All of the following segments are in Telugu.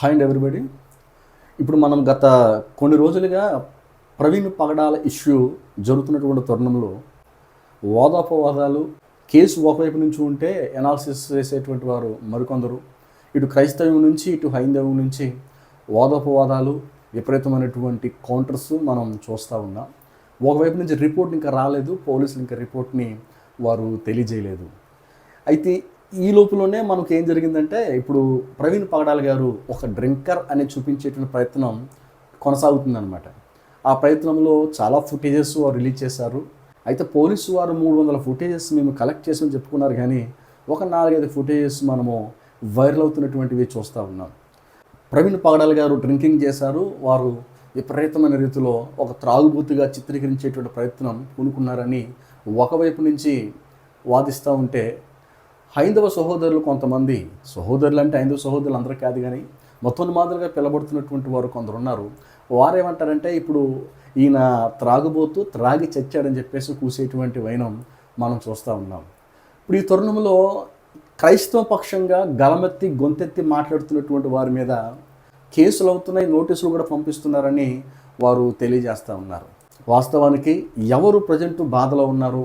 హాయ్ అండ్ ఎవ్రీబడి ఇప్పుడు మనం గత కొన్ని రోజులుగా ప్రవీణ్ పగడాల ఇష్యూ జరుగుతున్నటువంటి తరుణంలో వాదాపవాదాలు కేసు ఒకవైపు నుంచి ఉంటే ఎనాలిసిస్ చేసేటువంటి వారు మరికొందరు. ఇటు క్రైస్తవం నుంచి ఇటు హైందవం నుంచి వాదోపవాదాలు విపరీతమైనటువంటి కౌంటర్స్ మనం చూస్తూ ఉన్నాం. ఒకవైపు నుంచి రిపోర్ట్ ఇంకా రాలేదు పోలీసులు ఇంకా రిపోర్ట్ని వారు తెలియజేయలేదు. అయితే ఈ లోపులోనే మనకు ఏం జరిగిందంటే ఇప్పుడు ప్రవీణ్ పగడాల గారు ఒక డ్రింకర్ అని చూపించేటువంటి ప్రయత్నం కొనసాగుతుందనమాట ఆ ప్రయత్నంలో చాలా ఫుటేజెస్ వారు రిలీజ్ చేశారు. అయితే పోలీసు వారు మూడు వందల ఫుటేజెస్ మేము కలెక్ట్ చేసామని చెప్పుకున్నారు కానీ ఒక నాలుగైదు ఫుటేజెస్ మనము వైరల్ అవుతున్నటువంటివి చూస్తూ ఉన్నాం. ప్రవీణ్ పగడాల్ గారు డ్రింకింగ్ చేశారు. వారు విపరీతమైన రీతిలో ఒక త్రాగుబోతుగా చిత్రీకరించేటువంటి ప్రయత్నం పూనుకున్నారని ఒకవైపు నుంచి వాదిస్తూ ఉంటే హైందవ సహోదరులు కొంతమంది సహోదరులు అంటే హైందవ సహోదరులు అందరూ కాదు కానీ మొత్తం మాదిరిగా పిలబడుతున్నటువంటి వారు కొందరు ఉన్నారు. వారేమంటారంటే ఇప్పుడు ఈయన త్రాగుబోతూ త్రాగి చచ్చాడని చెప్పేసి కూసేటువంటి వైనం మనం చూస్తూ ఉన్నాం. ఇప్పుడు ఈ తరుణంలో క్రైస్తవ పక్షంగా గలమెత్తి గొంతెత్తి మాట్లాడుతున్నటువంటి వారి మీద కేసులు అవుతున్నాయి నోటీసులు కూడా పంపిస్తున్నారని వారు తెలియజేస్తూ ఉన్నారు. వాస్తవానికి ఎవరు ప్రజెంట్ బాధలో ఉన్నారు?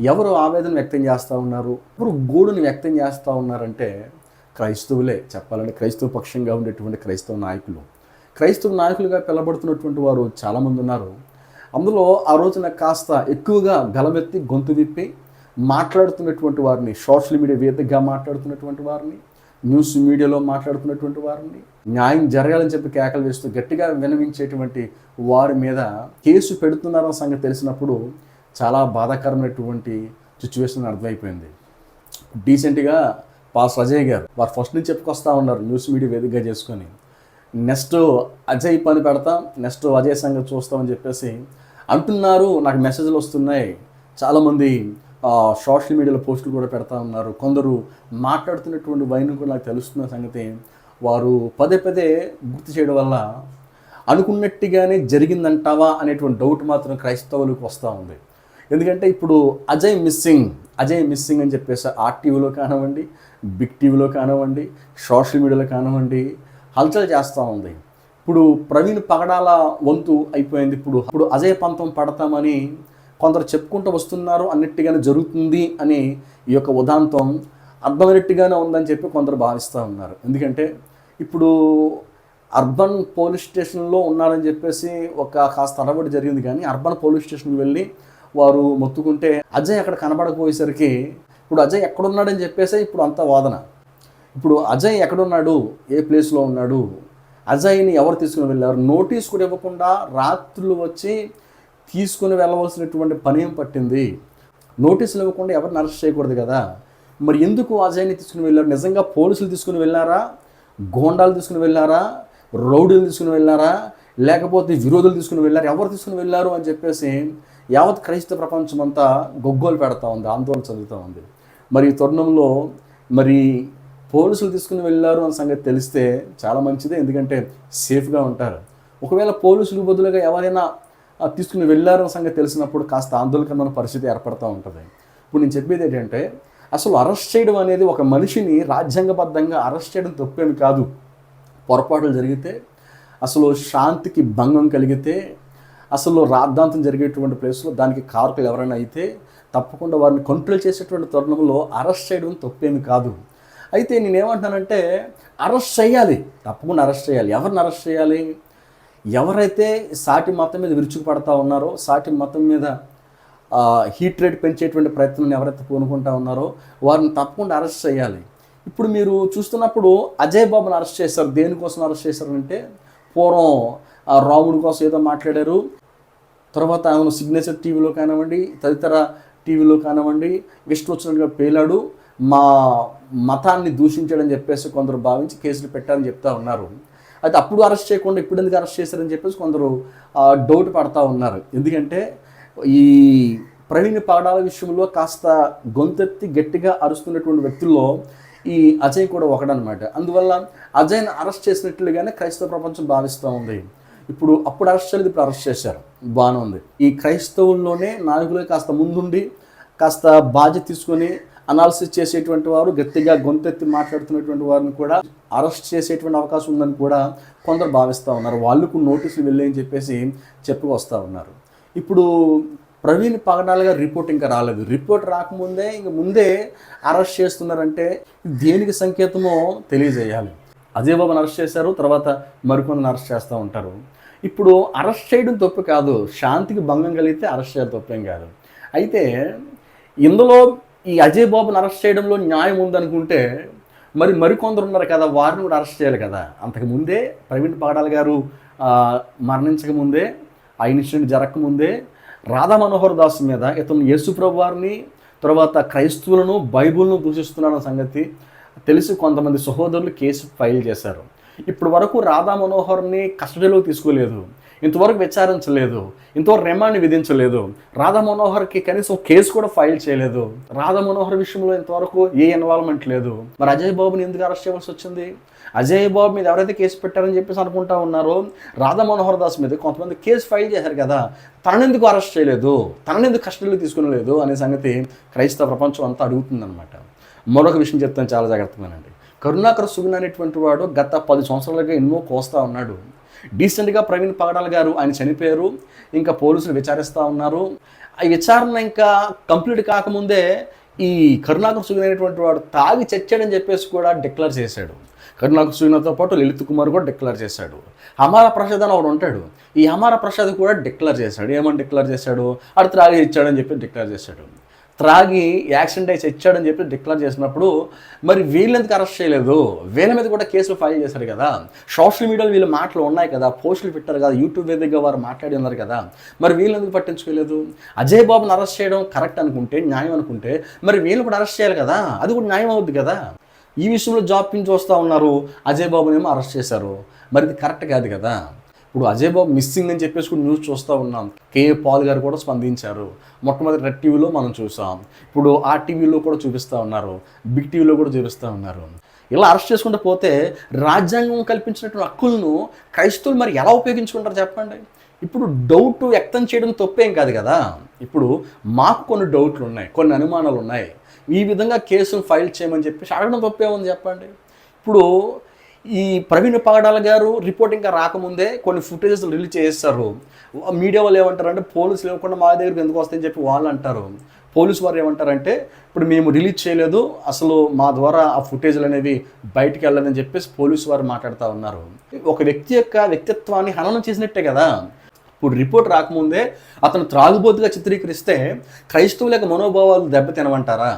ఎవరు ఆవేదన వ్యక్తం చేస్తూ ఉన్నారు? ఎవరు గోడుని వ్యక్తం చేస్తూ ఉన్నారంటే క్రైస్తవులే చెప్పాలంటే క్రైస్తవ పక్షంగా ఉండేటువంటి క్రైస్తవ నాయకులు. క్రైస్తవ నాయకులుగా పిలబడుతున్నటువంటి వారు చాలామంది ఉన్నారు. అందులో ఆ రోజున కాస్త ఎక్కువగా గలమెత్తి గొంతు విప్పి మాట్లాడుతున్నటువంటి వారిని సోషల్ మీడియా వేదికగా మాట్లాడుతున్నటువంటి వారిని న్యూస్ మీడియాలో మాట్లాడుతున్నటువంటి వారిని న్యాయం జరగాలని చెప్పి కేకలు వేస్తూ గట్టిగా వినవించేటువంటి వారి మీద కేసు పెడుతున్నారన్న సంగతి తెలిసినప్పుడు చాలా బాధాకరమైనటువంటి సిచ్యువేషన్ అర్థమైపోయింది. డీసెంట్గా పాస్ అజయ్ గారు వారు ఫస్ట్ నుంచి చెప్పుకొస్తా ఉన్నారు న్యూస్ మీడియా వేదికగా చేసుకొని. నెక్స్ట్ అజయ్ పని పెడతాం నెక్స్ట్ అజయ్ సంగతి చూస్తామని చెప్పేసి అంటున్నారు. నాకు మెసేజ్లు వస్తున్నాయి. చాలామంది సోషల్ మీడియాలో పోస్టులు కూడా పెడతా ఉన్నారు. కొందరు మాట్లాడుతున్నటువంటి వైన్ కూడా నాకు తెలుస్తున్న సంగతి వారు పదే పదే గుర్తు చేయడం వల్ల అనుకున్నట్టుగానే జరిగిందంటావా అనేటువంటి డౌట్ మాత్రం క్రైస్తవులకు వస్తూ ఉంది. ఎందుకంటే ఇప్పుడు అజయ్ మిస్సింగ్ అజయ్ మిస్సింగ్ అని చెప్పేసి ఆర్టీవీలో కానివ్వండి బిగ్ టీవీలో కానివ్వండి సోషల్ మీడియాలో కానివ్వండి హల్చల్ చేస్తూ ఉంది. ఇప్పుడు ప్రవీణ్ పగడాల వంతు అయిపోయింది ఇప్పుడు. ఇప్పుడు అజయ్ పంతం పడతామని కొందరు చెప్పుకుంటూ వస్తున్నారు అన్నట్టుగానే జరుగుతుంది అని ఈ యొక్క ఉదాంతం అర్థమైనట్టుగానే ఉందని చెప్పి కొందరు భావిస్తూ ఉన్నారు. ఎందుకంటే ఇప్పుడు అర్బన్ పోలీస్ స్టేషన్లో ఉన్నారని చెప్పేసి ఒక కాస్త అలవాటు జరిగింది కానీ అర్బన్ పోలీస్ స్టేషన్కి వెళ్ళి వారు మొత్తుకుంటే అజయ్ అక్కడ కనబడకపోయేసరికి ఇప్పుడు అజయ్ ఎక్కడున్నాడని చెప్పేసి ఇప్పుడు అంత వాదన. ఇప్పుడు అజయ్ ఎక్కడున్నాడు? ఏ ప్లేస్లో ఉన్నాడు? అజయ్ని ఎవరు తీసుకుని వెళ్ళారు? నోటీస్ కూడా ఇవ్వకుండా రాత్రులు వచ్చి తీసుకుని వెళ్ళవలసినటువంటి పని ఏం పట్టింది? నోటీసులు ఇవ్వకుండా ఎవరిని అరెస్ట్ చేయకూడదు కదా? మరి ఎందుకు అజయ్ని తీసుకుని వెళ్ళారు? నిజంగా పోలీసులు తీసుకుని వెళ్ళారా? గోండాలు తీసుకుని వెళ్ళారా? రౌడీలు తీసుకుని వెళ్ళారా? లేకపోతే విరోధులు తీసుకుని వెళ్ళారు? ఎవరు తీసుకుని వెళ్ళారు అని చెప్పేసి యావత్ క్రైస్తవ ప్రపంచం అంతా గొగ్గోలు పెడతా ఉంది ఆందోళన చెందుతూ ఉంది. మరి ఈ తరుణంలో మరి పోలీసులు తీసుకుని వెళ్ళారు అన్న సంగతి తెలిస్తే చాలా మంచిదే ఎందుకంటే సేఫ్గా ఉంటారు. ఒకవేళ పోలీసులు బదులుగా ఎవరైనా తీసుకుని వెళ్ళారు అన్న సంగతి తెలిసినప్పుడు కాస్త ఆందోళనకరమైన పరిస్థితి ఏర్పడుతూ ఉంటుంది. ఇప్పుడు నేను చెప్పేది ఏంటంటే అసలు అరెస్ట్ చేయడం అనేది ఒక మనిషిని రాజ్యాంగబద్ధంగా అరెస్ట్ చేయడం తప్పేమి కాదు. పొరపాట్లు జరిగితే అసలు శాంతికి భంగం కలిగితే అసలు రాద్ధాంతం జరిగేటువంటి ప్లేస్లో దానికి కారకులు ఎవరైనా అయితే తప్పకుండా వారిని కంట్రోల్ చేసేటువంటి తరుణంలో అరెస్ట్ చేయడం తప్పేమి కాదు. అయితే నేనేమంటున్నానంటే అరెస్ట్ చేయాలి. తప్పకుండా అరెస్ట్ చేయాలి. ఎవరిని అరెస్ట్ చేయాలి? ఎవరైతే సాటి మతం మీద విరుచుకుపడతా ఉన్నారో సాటి మతం మీద హీట్ రేట్ పెంచేటువంటి ప్రయత్నం ఎవరైతే పూనుకుంటా ఉన్నారో వారిని తప్పకుండా అరెస్ట్ చేయాలి. ఇప్పుడు మీరు చూస్తున్నప్పుడు అజయ్ బాబుని అరెస్ట్ చేశారు. దేనికోసం అరెస్ట్ చేశారంటే పూర్వం రాముడి కోసం ఏదో మాట్లాడారు. తర్వాత ఆమెను సిగ్నేచర్ టీవీలో కానివ్వండి తదితర టీవీలో కానివ్వండి విష్ణు వచ్చినట్టుగా పేలాడు మా మతాన్ని దూషించాడని చెప్పేసి కొందరు భావించి కేసులు పెట్టారని చెప్తా ఉన్నారు. అయితే అప్పుడు అరెస్ట్ చేయకుండా ఇప్పుడు ఎందుకు అరెస్ట్ చేశారని చెప్పేసి కొందరు డౌట్ పడతా ఉన్నారు. ఎందుకంటే ఈ ప్రవీణ్ పాడాల విషయంలో కాస్త గొంతెత్తి గట్టిగా అరుస్తున్నటువంటి వ్యక్తుల్లో ఈ అజయ్ కూడా ఒకడనమాట అందువల్ల అజయ్ని అరెస్ట్ చేసినట్లుగానే క్రైస్తవ ప్రపంచం భావిస్తూ ఉంది. ఇప్పుడు అప్పుడు అరెస్ట్ చేయలేదు ఇప్పుడు అరెస్ట్ చేశారు. బాగానే ఉంది ఈ క్రైస్తవుల్లోనే నాయకులే కాస్త ముందుండి కాస్త బాధ్యత తీసుకొని అనాలిసిస్ చేసేటువంటి వారు గట్టిగా గొంతెత్తి మాట్లాడుతున్నటువంటి వారిని కూడా అరెస్ట్ చేసేటువంటి అవకాశం ఉందని కూడా కొందరు భావిస్తూ ఉన్నారు. వాళ్ళకు నోటీసులు వెళ్ళని చెప్పేసి చెప్పుకొస్తూ వస్తూ ఉన్నారు. ఇప్పుడు ప్రవీణ్ పగడాల గారి రిపోర్ట్ ఇంకా రాలేదు. రిపోర్ట్ రాకముందే ఇంక ముందే అరెస్ట్ చేస్తున్నారంటే దేనికి సంకేతమో తెలియజేయాలి. అజయ్ బాబుని అరెస్ట్ చేశారు తర్వాత మరికొందరిని అరెస్ట్ చేస్తూ ఉంటారు. ఇప్పుడు అరెస్ట్ చేయడం తప్పు కాదు. శాంతికి భంగం కలిగితే అరెస్ట్ చేయడం తప్పేం కాదు. అయితే ఇందులో ఈ అజయ్ బాబుని అరెస్ట్ చేయడంలో న్యాయం ఉందనుకుంటే మరి మరికొందరు ఉన్నారు కదా వారిని కూడా అరెస్ట్ చేయాలి కదా. అంతకు ముందే ప్రవీణ్ పగడాల గారు మరణించకముందే మరణించక ముందే ఆ ఇన్సిడెంట్ జరగకముందే రాధా మనోహర్ దాస్ మీద ఇతను యేసుప్రభు వారిని తర్వాత క్రైస్తవులను బైబుల్ను దూషిస్తున్నారన్న సంగతి తెలిసి కొంతమంది సహోదరులు కేసు ఫైల్ చేశారు. ఇప్పుడు వరకు రాధా మనోహర్ని కస్టడీలోకి తీసుకోలేదు. ఇంతవరకు విచారించలేదు. ఇంతవరకు రిమాండ్ విధించలేదు. రాధా మనోహర్కి కనీసం కేసు కూడా ఫైల్ చేయలేదు. రాధా మనోహర్ విషయంలో ఇంతవరకు ఏ ఇన్వాల్వ్మెంట్ లేదు. మరి అజయ్ బాబుని ఎందుకు అరెస్ట్ చేయవలసి వచ్చింది? అజయ్ బాబు మీద ఎవరైతే కేసు పెట్టారని చెప్పేసి అనుకుంటా ఉన్నారో రాధా మనోహర్ దాస్ మీద కొంతమంది కేసు ఫైల్ చేశారు కదా తననెందుకు అరెస్ట్ చేయలేదు? తననెందుకు కస్టడీలో తీసుకునలేదు? అనే సంగతి క్రైస్తవ ప్రపంచం అంతా అడుగుతుందన్నమాట. మరొక విషయం చెప్తాను చాలా జాగ్రత్తగానండి. కరుణాకర్ సుగుణ అనేటువంటి వాడు గత పది సంవత్సరాలుగా ఎన్నో కోస్తా ఉన్నాడు. డీసెంట్గా ప్రవీణ్ పగడాల్ గారు ఆయన చనిపోయారు. ఇంకా పోలీసులు విచారిస్తూ ఉన్నారు. ఆ విచారణ ఇంకా కంప్లీట్ కాకముందే ఈ కరుణాకర్ సుగుణ అనేటువంటి వాడు తాగి చచ్చాడని చెప్పేసి కూడా డిక్లేర్ చేశాడు. కరుణాకర్ సుగుణతో పాటు లలిత్ కుమార్ కూడా డిక్లేర్ చేశాడు. హమారా ప్రసాద్ అని ఒకడు ఉంటాడు. ఈ అమార ప్రసాద్ కూడా డిక్లేర్ చేశాడు. ఏమని డిక్లేర్ చేశాడు? అడు త్రాగి ఇచ్చాడని చెప్పి డిక్లేర్ చేశాడు. త్రాగి యాక్సిడెంట్ అయి చచ్చాడని చెప్పి డిక్లేర్ చేసినప్పుడు మరి వీళ్ళెందుకు అరెస్ట్ చేయలేదు? వీళ్ళ మీద కూడా కేసులు ఫైల్ చేశారు కదా. సోషల్ మీడియాలో వీళ్ళ మాటలు ఉన్నాయి కదా. పోస్టులు పెట్టారు కదా. యూట్యూబ్ వేదికగా వారు మాట్లాడి ఉన్నారు కదా. మరి వీళ్ళెందుకు పట్టించుకోలేదు? అజయ్ బాబుని అరెస్ట్ చేయడం కరెక్ట్ అనుకుంటే న్యాయం అనుకుంటే మరి వీళ్ళు కూడా అరెస్ట్ చేయాలి కదా. అది కూడా న్యాయం అవుద్ది కదా. ఈ విషయంలో జాబ్ చూస్తూ ఉన్నారు. అజయ్ బాబునేమో అరెస్ట్ చేశారు. మరి ఇది కరెక్ట్ కాదు కదా. ఇప్పుడు అజయ్ బాబు మిస్సింగ్ అని చెప్పేసి కూడా న్యూస్ చూస్తూ ఉన్నాం. కేఏ పాల్ గారు కూడా స్పందించారు. మొట్టమొదటి రెడ్ టీవీలో మనం చూసాం. ఇప్పుడు ఆ టీవీలో కూడా చూపిస్తూ ఉన్నారు. బిగ్ టీవీలో కూడా చూపిస్తూ ఉన్నారు. ఇలా అరెస్ట్ చేసుకుంటూ పోతే రాజ్యాంగం కల్పించినటువంటి హక్కులను క్రైస్తవులు మరి ఎలా ఉపయోగించుకుంటారు చెప్పండి? ఇప్పుడు డౌట్ వ్యక్తం చేయడం తప్పేం కాదు కదా. ఇప్పుడు మాకు కొన్ని డౌట్లు ఉన్నాయి కొన్ని అనుమానాలు ఉన్నాయి. ఈ విధంగా కేసును ఫైల్ చేయమని చెప్పేసి అడగడం తప్పేముంది చెప్పండి. ఇప్పుడు ఈ ప్రవీణ్ పగడాల గారు రిపోర్ట్ ఇంకా రాకముందే కొన్ని ఫుటేజెస్ రిలీజ్ చేస్తారు. మీడియా వాళ్ళు ఏమంటారంటే పోలీసులు ఇవ్వకుండా మా దగ్గరికి ఎందుకు వస్తాయని చెప్పి వాళ్ళు అంటారు. పోలీసు వారు ఏమంటారంటే ఇప్పుడు మేము రిలీజ్ చేయలేదు అసలు మా ద్వారా ఆ ఫుటేజ్లు అనేవి బయటికి వెళ్ళదని చెప్పేసి పోలీసు వారు మాట్లాడుతూ ఉన్నారు. ఒక వ్యక్తి యొక్క వ్యక్తిత్వాన్ని హననం చేసినట్టే కదా. ఇప్పుడు రిపోర్ట్ రాకముందే అతను త్రాగుబోతుగా చిత్రీకరిస్తే క్రైస్తవుల యొక్క మనోభావాలు దెబ్బతినమంటారా?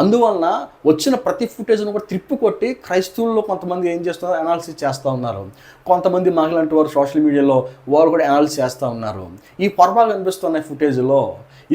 అందువలన వచ్చిన ప్రతి ఫుటేజ్ను కూడా త్రిప్పు కొట్టి క్రైస్తవుల్లో కొంతమంది ఏం చేస్తున్నారు? అనాలిసిస్ చేస్తూ ఉన్నారు. కొంతమంది మహిళంటి వారు సోషల్ మీడియాలో వారు కూడా అనాలిసిస్ చేస్తూ ఉన్నారు. ఈ పొరపాటు కనిపిస్తున్నాయి ఫుటేజ్లో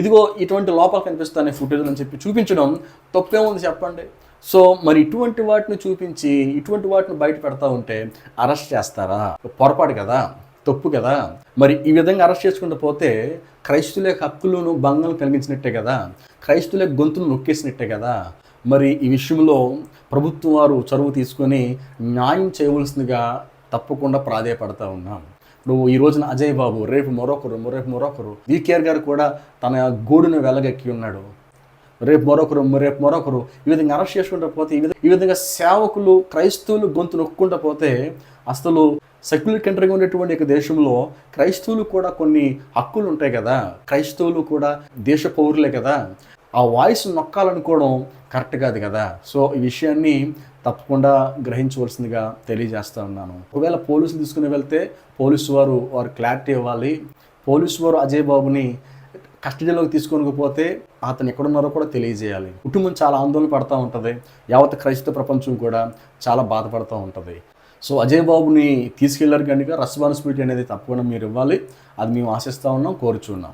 ఇదిగో ఇటువంటి లోపాలు కనిపిస్తున్నాయి ఫుటేజ్లు అని చెప్పి చూపించడం తప్పేముంది చెప్పండి. సో మరి ఇటువంటి వాటిని చూపించి ఇటువంటి వాటిని బయట పెడతా ఉంటే అరెస్ట్ చేస్తారా? పొరపాటు కదా. తప్పు కదా? మరి ఈ విధంగా అరెస్ట్ చేసుకుంటూ పోతే క్రైస్తువుల హక్కులను భంగం కలిగించినట్టే కదా? క్రైస్తువుల గొంతును నొక్కేసినట్టే కదా? మరి ఈ విషయంలో ప్రభుత్వం వారు చొరవ తీసుకొని న్యాయం చేయవలసిందిగా తప్పకుండా ప్రాధేయపడతా ఉన్నాం. ఇప్పుడు ఈ రోజున అజయ్ బాబు రేపు మరొకరు రేపు మరొకరు. వికేఆర్ గారు కూడా తన గూడును వెలగెక్కి ఉన్నాడు. రేపు మరొకరు రేపు మరొకరు. ఈ విధంగా అరెస్ట్ చేసుకుంటూ పోతే ఈ విధంగా ఈ విధంగా సేవకులు క్రైస్తవులు గొంతు నొక్కుంటూ పోతే అసలు సెక్యులర్ కంట్రీగా ఉండేటువంటి ఒక దేశంలో క్రైస్తవులు కూడా కొన్ని హక్కులు ఉంటాయి కదా. క్రైస్తవులు కూడా దేశ పౌరులే కదా. ఆ వాయిస్ నొక్కాలనుకోవడం కరెక్ట్ కాదు కదా. సో ఈ విషయాన్ని తప్పకుండా గ్రహించవలసిందిగా తెలియజేస్తా ఉన్నాను. ఒకవేళ పోలీసులు తీసుకుని వెళ్తే పోలీసు వారు వారు క్లారిటీ ఇవ్వాలి. పోలీసు వారు అజయ్ బాబుని కస్టడీలోకి తీసుకొనకపోతే అతను ఎక్కడున్నారో కూడా తెలియజేయాలి. కుటుంబం చాలా ఆందోళన పడుతూ ఉంటుంది. యావత్ క్రైస్తవ ప్రపంచం కూడా చాలా బాధపడుతూ ఉంటుంది. సో అజయ్ బాబుని తీసుకెళ్ళారు కనుక రెస్పాన్సిబిలిటీ అనేది తప్పకుండా మీరు ఇవ్వాలి. అది మేము ఆశిస్తూ ఉన్నాం కోరుచున్నాం